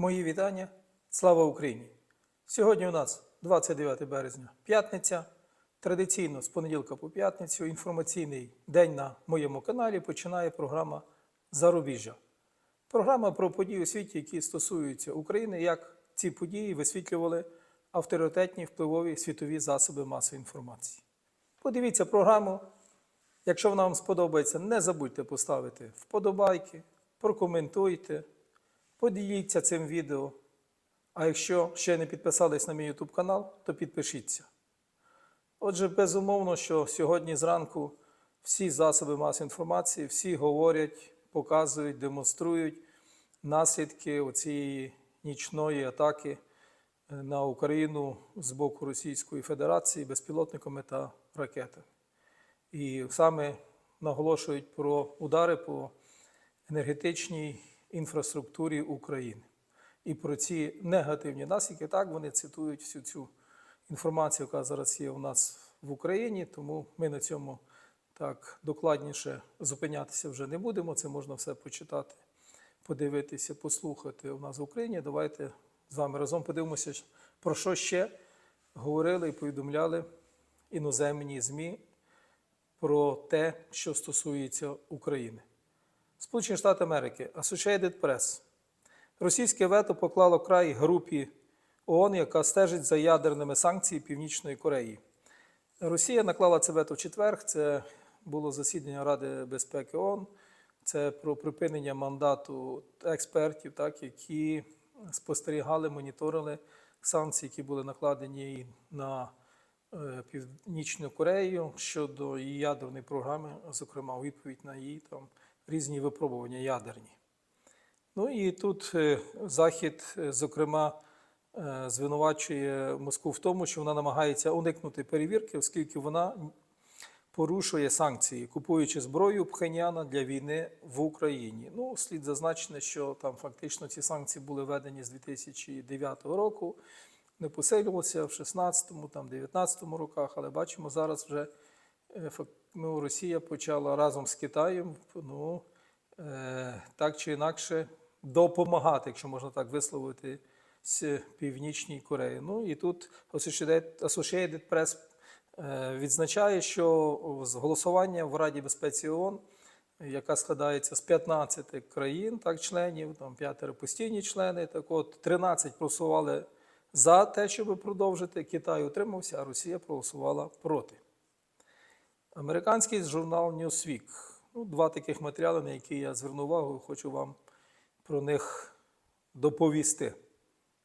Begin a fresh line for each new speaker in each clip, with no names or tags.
Мої вітання. Слава Україні! Сьогодні у нас 29 березня, п'ятниця. Традиційно з понеділка по п'ятницю інформаційний день на моєму каналі починає програма Зарубіжжя. Програма про події у світі, які стосуються України, як ці події висвітлювали авторитетні впливові світові засоби масової інформації. Подивіться програму. Якщо вона вам сподобається, не забудьте поставити вподобайки, прокоментуйте, поділіться цим відео. А якщо ще не підписались на мій YouTube канал, то підпишіться. Отже, безумовно, що сьогодні зранку всі засоби масової інформації, всі говорять, показують, демонструють наслідки цієї нічної атаки е, на Україну з боку Російської Федерації безпілотниками та ракетами. І саме наголошують про удари по енергетичній інфраструктурі України. І про ці негативні наслідки, так вони цитують всю цю інформацію, яка зараз є у нас в Україні, тому ми на цьому так докладніше зупинятися вже не будемо. Це можна все почитати, подивитися, послухати у нас в Україні. Давайте з вами разом подивимося, про що ще говорили і повідомляли іноземні ЗМІ про те, що стосується України. Сполучені Штати Америки, Associated Press. Російське вето поклало край групі ООН, яка стежить за ядерними санкціями Північної Кореї. Росія наклала це вето в четвер. Це було засідання Ради безпеки ООН. Це про припинення мандату експертів, так, які спостерігали, моніторили санкції, які були накладені на е, Північну Корею щодо її ядерної програми, зокрема, у відповідь на її там різні випробування ядерні. Ну і тут е, Захід, е, зокрема, е, звинувачує Москву в тому, що вона намагається уникнути перевірки, оскільки вона порушує санкції, купуючи зброю Пхеняна для війни в Україні. Ну, слід зазначити, що там фактично ці санкції були введені з 2009 року, не посилювалися в 16-му, там 19-му роках, але бачимо зараз вже ну, Росія почала разом з Китаєм. Ну, е, так чи інакше допомагати, якщо можна так висловити, з Північній Кореї. Ну і тут Associated Press е, відзначає, що з голосування в Раді безпеці ООН, яка складається з 15 країн, так, членів, там п'ятеро постійні члени, так от 13 проголосували за те, щоб продовжити. Китай утримався, а Росія проголосувала проти. Американський журнал Newsweek. Ну, два таких матеріали, на які я звернув увагу, хочу вам про них доповісти,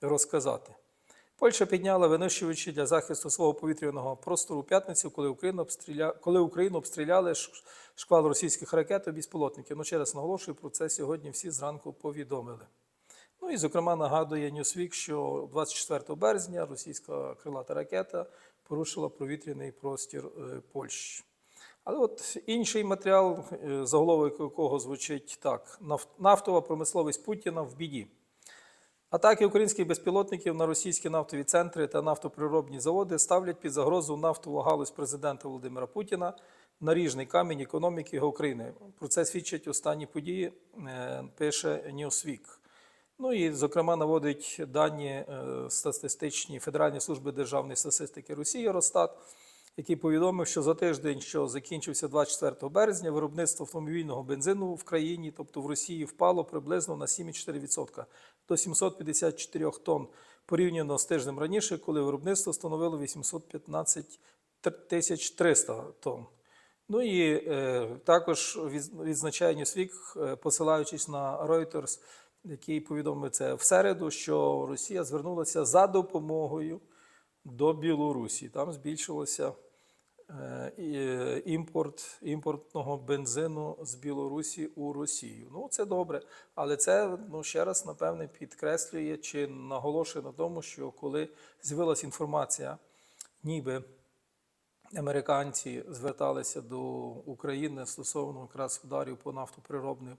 розказати. Польща підняла винищувачі для захисту свого повітряного простору у п'ятницю, коли Україну, обстріля... коли Україну обстріляли шквал російських ракет і безпілотників. Ну, ще раз наголошую, про це сьогодні всі зранку повідомили. Ну і, зокрема, нагадує Newsweek, що 24 березня російська крилата ракета порушила повітряний простір е, Польщі. Але от інший матеріал, е, заголовок якого звучить так: нафтова промисловість Путіна в біді. Атаки українських безпілотників на російські нафтові центри та нафтоприробні заводи ставлять під загрозу нафтову галузь президента Володимира Путіна, наріжний камінь економіки України. Про це свідчать останні події, е, пише Newsweek. Ну і, зокрема, наводить дані е, статистичні Федеральної служби державної статистики Росії Росстат, який повідомив, що за тиждень, що закінчився 24 березня, виробництво автомобільного бензину в країні, тобто в Росії, впало приблизно на 7,4% до 754 тонн порівняно з тижнем раніше, коли виробництво становило 815 тисяч 300 тонн. Ну і е, також від- відзначає Newsweek, е, посилаючись на Reuters, який повідомив це в середу, що Росія звернулася за допомогою до Білорусі. Там збільшилося е, е, імпорт імпортного бензину з Білорусі у Росію. Ну, це добре, але це ну, ще раз, напевне, підкреслює чи наголошує на тому, що коли з'явилася інформація, ніби американці зверталися до України стосовно якраз ударів по нафтоприробним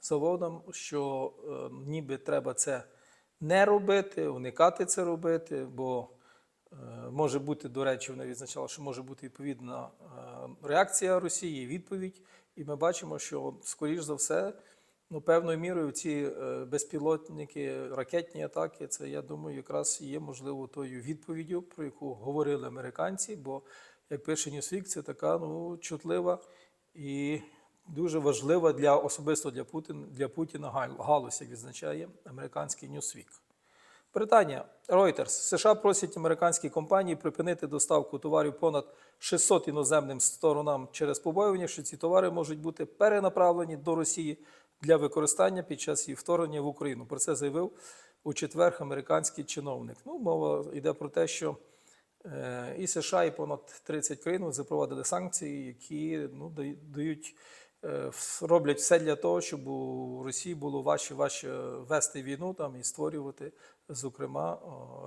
заводам, що е, ніби треба це не робити, уникати це робити, бо може бути, до речі, вони відзначали, що може бути відповідна е, реакція Росії, відповідь. І ми бачимо, що, скоріш за все, Ну, певною мірою ці е, безпілотники, ракетні атаки, це я думаю, якраз є можливо тою відповіддю, про яку говорили американці. Бо, як пише Newsweek, це така ну, чутлива і дуже важлива для особисто для Путіна, для Путіна галузь, як відзначає американський Newsweek. Британія, Reuters. США просять американські компанії припинити доставку товарів понад 600 іноземним сторонам через побоювання, що ці товари можуть бути перенаправлені до Росії для використання під час її вторгнення в Україну. Про це заявив у четвер американський чиновник. Ну, мова йде про те, що е, і США, і понад 30 країн запровадили санкції, які ну, дають е, роблять все для того, щоб у Росії було важче важче вести війну там і створювати, зокрема,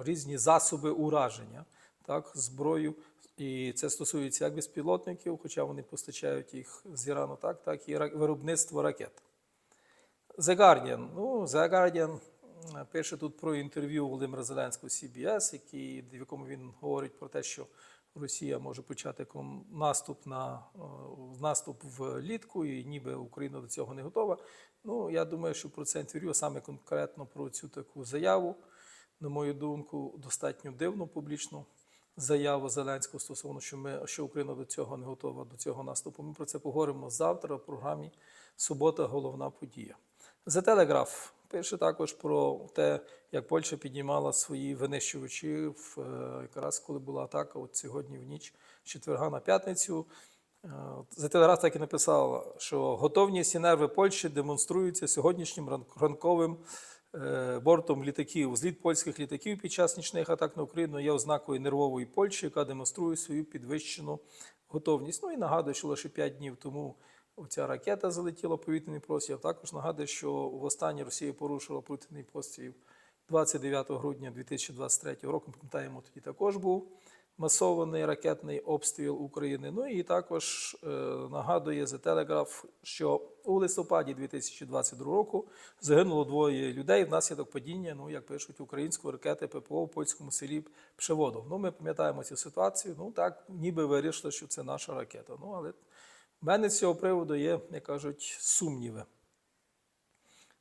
різні засоби ураження, так, зброю. І це стосується як безпілотників, хоча вони постачають їх з Ірану, так, так і виробництво ракет. The Guardian. Ну, The Guardian пише тут про інтерв'ю Володимира Зеленського CBS, який, в якому він говорить про те, що Росія може почати наступ на е, наступ влітку, і ніби Україна до цього не готова. Ну, я думаю, що про це інтерв'ю, а саме конкретно про цю таку заяву, на мою думку, достатньо дивну публічну заяву Зеленського стосовно, що ми що Україна до цього не готова до цього наступу. Ми про це поговоримо завтра в програмі Субота головна подія. The Telegraph пише також про те, як Польща піднімала свої винищувачі в е, якраз коли була атака, от сьогодні в ніч четверга на п'ятницю. Е, The Telegraph так і написав, що готовність і нерви Польщі демонструються сьогоднішнім ранковим бортом літаків. Зліт польських літаків під час нічних атак на Україну є ознакою нервової Польщі, яка демонструє свою підвищену готовність. Ну і нагадую, що лише 5 днів тому оця ракета залетіла в повітряний простір. Також нагадую, що востаннє Росія порушила повітряний простір 29 грудня 2023 року. Пам'ятаємо, тоді також був масований ракетний обстріл України. Ну і також е, нагадує The Telegraph, що у листопаді 2022 року загинуло двоє людей внаслідок падіння, ну як пишуть, української ракети ППО в польському селі Пшеводов. Ну, ми пам'ятаємо цю ситуацію. Ну так, ніби вирішили, що це наша ракета. Ну але в мене з цього приводу є, як кажуть, сумніви.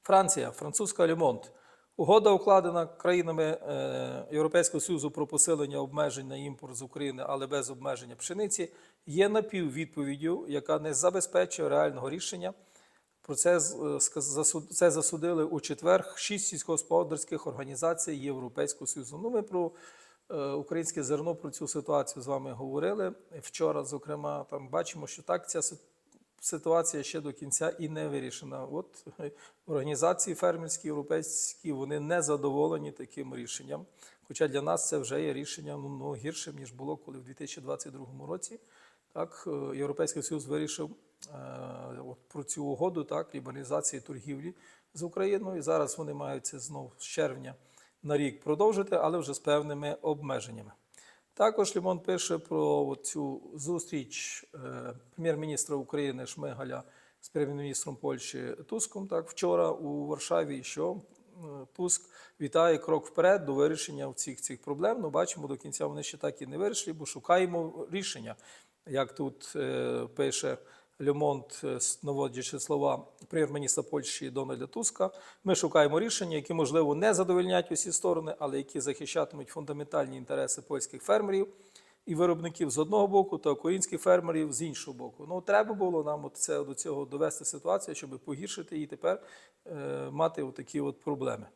Франція, французька Лемонт. Угода укладена країнами е, Європейського Союзу про посилення обмежень на імпорт з України, але без обмеження пшениці, є напіввідповіддю, яка не забезпечує реального рішення. Про це, е, це засудили у четвер шість сільськогосподарських організацій Європейського Союзу. Ну, ми про е, українське зерно про цю ситуацію з вами говорили вчора. Зокрема, там бачимо, що так ця ситуація ще до кінця і не вирішена. От е, організації фермерські європейські вони не задоволені таким рішенням. Хоча для нас це вже є рішенням ну, ну, гіршим, ніж було коли в 2022 році. Так, Європейський Союз вирішив от про цю угоду, так, лібералізації торгівлі з Україною. Зараз вони мають це знову з червня на рік продовжити, але вже з певними обмеженнями. Також Лімон пише про цю зустріч е, прем'єр-міністра України Шмигаля з прем'єр-міністром Польщі Туском так, вчора у Варшаві, що е, Туск вітає крок вперед до вирішення цих, цих проблем. Ну, бачимо, до кінця вони ще так і не вирішили, бо шукаємо рішення. Як тут е, пише Льомонт, е, наводячи слова прем'єр-міністра Польщі Дональда Туска, ми шукаємо рішення, які, можливо, не задовольнять усі сторони, але які захищатимуть фундаментальні інтереси польських фермерів і виробників з одного боку, та українських фермерів з іншого боку. Ну, треба було нам от це, до цього довести ситуацію, щоб погіршити і тепер е, мати такі от проблеми.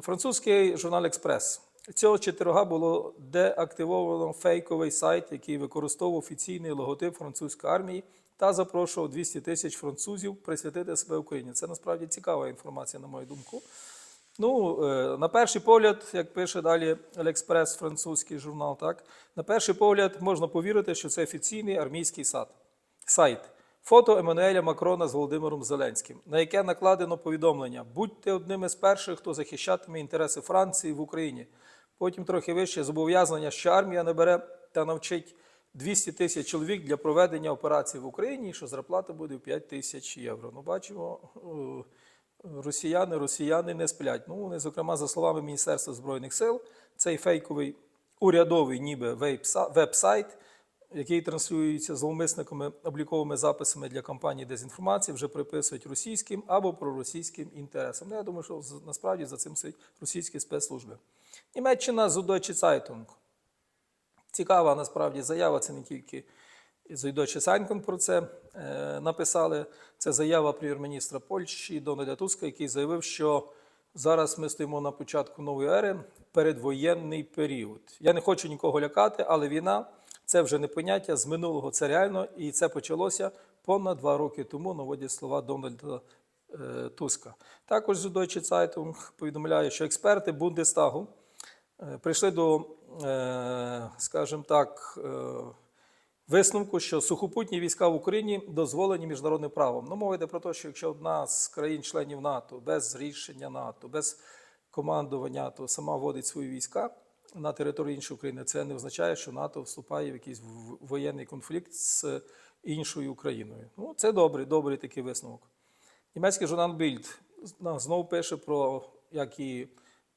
Французький журнал Експрес. Цього четверга було деактивовано фейковий сайт, який використовував офіційний логотип французької армії та запрошував 200 тисяч французів присвятити себе Україні. Це насправді цікава інформація, на мою думку. Ну, е, на перший погляд, як пише далі L'Express, французький журнал, так, на перший погляд можна повірити, що це офіційний армійський сад, сайт. Фото Еммануеля Макрона з Володимиром Зеленським, на яке накладено повідомлення: будьте одним із перших, хто захищатиме інтереси Франції в Україні. Потім трохи вище зобов'язання, що армія набере та навчить 200 тисяч чоловік для проведення операції в Україні, що зарплата буде в 5 тисяч євро. Ну, бачимо, е, росіяни, росіяни не сплять. Ну, вони, зокрема, за словами Міністерства Збройних сил, цей фейковий урядовий ніби веб-сайт який транслюється зловмисниками обліковими записами для кампанії дезінформації, вже приписують російським або проросійським інтересам. Ну, я думаю, що з- насправді за цим стоять російські спецслужби. Німеччина Süddeutsche Zeitung. Цікава насправді заява, це не тільки Зойдоче Сайнкон про це е, написали. Це заява прем'єр-міністра Польщі Дональда Туска, який заявив, що зараз ми стоїмо на початку нової ери, передвоєнний період. Я не хочу нікого лякати, але війна це вже не поняття з минулого, це реально, і це почалося понад два роки тому, наводять слова Дональда е, Туска. Також Süddeutsche Zeitung повідомляє, що експерти Бундестагу е, прийшли до, скажімо так, е, висновку, що сухопутні війська в Україні дозволені міжнародним правом. Ну, мова йде про те, що якщо одна з країн-членів НАТО без рішення НАТО, без командування НАТО сама вводить свої війська на територію іншої України, це не означає, що НАТО вступає в якийсь воєнний конфлікт з іншою Україною. Ну, це добрий, добрий такий висновок. Німецький журнал Bild знову пише про, як і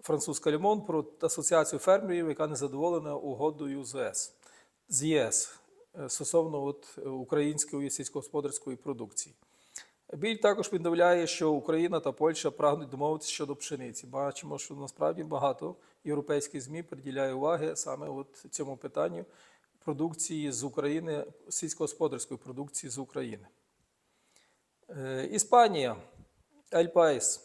французька Лімон, про асоціацію фермерів, яка не задоволена угодою з ЄС, з ЄС е, стосовно от, е, української сільськогосподарської продукції. Біль також повідомляє, що Україна та Польща прагнуть домовитися щодо пшениці. Бачимо, що насправді багато європейських ЗМІ приділяє уваги саме от цьому питанню продукції з України, сільськогосподарської продукції з України. Е, Іспанія, Ель Паїс,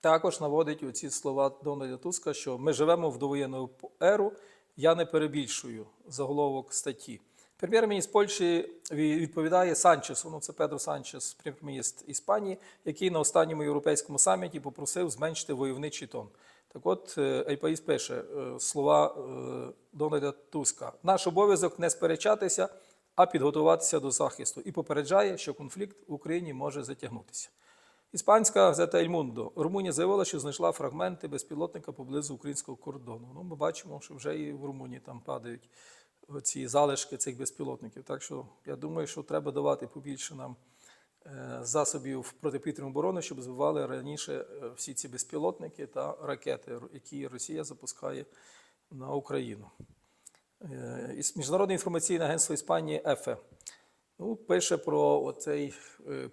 також наводить оці слова Дональда Туска, що ми живемо в довоєнну еру. Я не перебільшую заголовок статті. Прем'єр-міністр Польщі відповідає Санчесу, ну це Педро Санчес, прем'єр-міністр Іспанії, який на останньому європейському саміті попросив зменшити войовничий тон. Так от е, пише е, слова е, Дональда Туска: наш обов'язок не сперечатися, а підготуватися до захисту і попереджає, що конфлікт в Україні може затягнутися. Іспанська газета «Ель Мундо». Румунія заявила, що знайшла фрагменти безпілотника поблизу українського кордону. Ну, ми бачимо, що вже і в Румунії там падають ці залишки цих безпілотників. Так що я думаю, що треба давати побільше нам е, засобів протиповітряної оборони, щоб збивали раніше е, всі ці безпілотники та ракети, які Росія запускає на Україну. Е, Міжнародне інформаційне агентство Іспанії ЕФЕ ну, пише про цей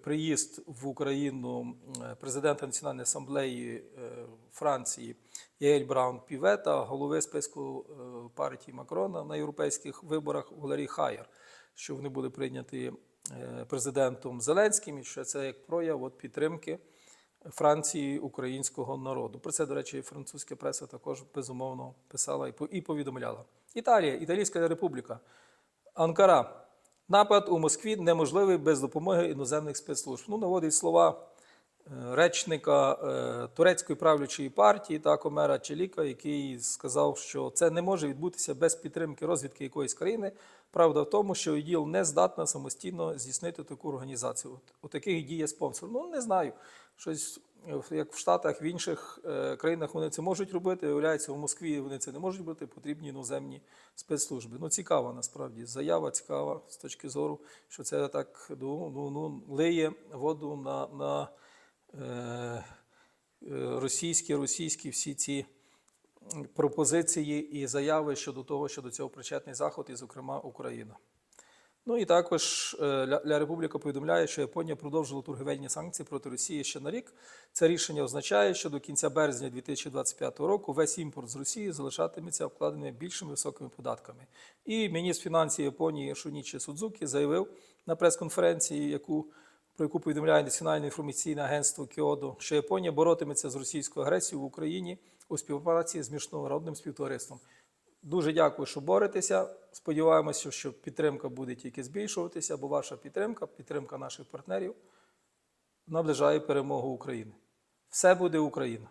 приїзд в Україну е, президента Національної асамблеї е, Франції Єель Браун Півета, голови списку е, партії Макрона на європейських виборах Валерій Хаєр, що вони були прийняті е, президентом Зеленським, і що це як прояв от підтримки Франції українського народу. Про це, до речі, французька преса також безумовно писала і повідомляла. Італія, Італійська Республіка, Анкара. Напад у Москві неможливий без допомоги іноземних спецслужб. Ну, наводить слова е, речника е, турецької правлячої партії та комера Челіка, який сказав, що це не може відбутися без підтримки розвідки якоїсь країни. Правда в тому, що ІДІЛ не здатна самостійно здійснити таку організацію. У таких діє спонсор. Ну не знаю. Щось як в Штатах, в інших е, країнах вони це можуть робити. Виявляється, в Москві вони це не можуть робити. Потрібні іноземні спецслужби. Ну цікава насправді заява, цікава з точки зору, що це так ну, ну, ну, лиє воду на, на е, е, російські, російські всі ці пропозиції і заяви щодо того, що до цього причетний Захід, і, зокрема, Україна. Ну і також е, Ля Републіка повідомляє, що Японія продовжила торгівельні санкції проти Росії ще на рік. Це рішення означає, що до кінця березня 2025 року весь імпорт з Росії залишатиметься обкладений більшими високими податками. І міністр фінансів Японії Шунічі Судзукі заявив на прес-конференції, яку про яку повідомляє Національне інформаційне агентство Кіодо, що Японія боротиметься з російською агресією в Україні у співпраці з міжнародним співтовариством. Дуже дякую, що боретеся. Сподіваємося, що підтримка буде тільки збільшуватися, бо ваша підтримка, підтримка наших партнерів наближає перемогу України. Все буде Україна.